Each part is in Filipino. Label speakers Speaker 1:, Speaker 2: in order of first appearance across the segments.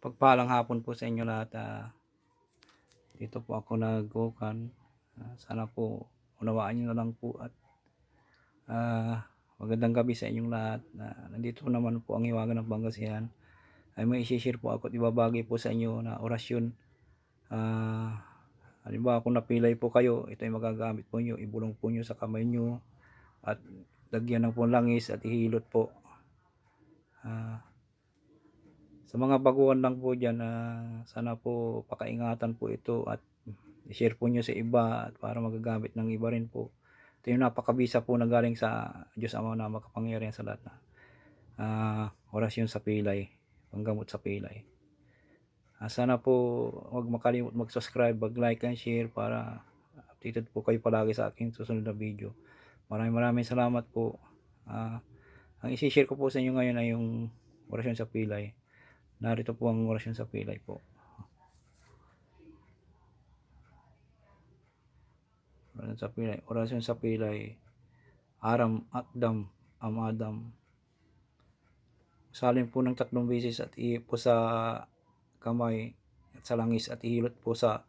Speaker 1: Pagpalang hapon po sa inyo lahat. ah. dito po ako nag-ukan. Ah, sana po unawaan nyo na lang po at ah, magandang gabi sa inyong lahat. na nandito naman po ang Hiwaga ng Pangasinan. Ay may isi-share po ako at ibabagi po sa inyo na orasyon. Ah, halimbawa kung napilay po kayo, ito ay magagamit po nyo. Ibulong po nyo sa kamay nyo at lagyan ng langis at ihilot po. Ah, sa mga baguhan lang po dyan, ah, sana po pakaingatan po ito at i-share po nyo sa iba at para magagamit ng iba rin po. Ito yung napakabisa po na galing sa Diyos Ama na makapangyarihan sa lahat na ah, orasyon sa pilay, panggamot sa pilay. Ah, sana po huwag makalimut mag-subscribe, mag-like and share para updated po kayo palagi sa aking susunod na video. Maraming maraming salamat po. Ah, ang isi-share ko po sa inyo ngayon ay yung orasyon sa pilay. Narito po ang orasyon sa pilay po. Orasyon sa pilay. Orasyon sa pilay. Aram, Akdam, Amadam. Salin po ng tatlong beses at i po sa kamay at sa langis at ihilot po sa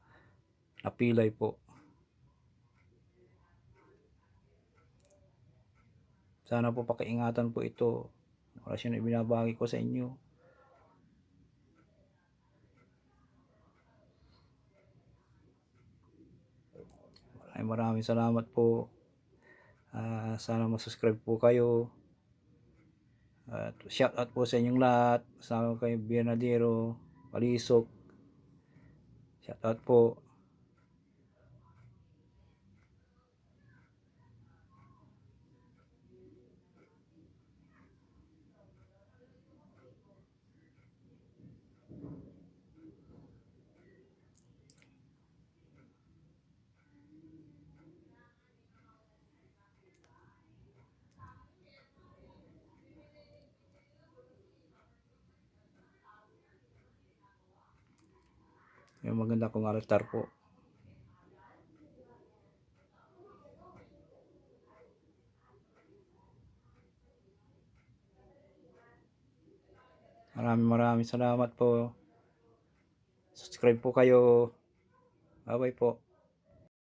Speaker 1: napilay po. Sana po pakiingatan po ito. Orasyon na ibinabagi ko sa inyo. Maraming maraming salamat po. Ah, sana mag-subscribe po kayo. At shout out po sa inyong lahat. Kasama kay Bernadero, Palisok. Shout out po. Yung maganda kong altar po. Maraming maraming salamat po. Subscribe po kayo. Bye-bye po.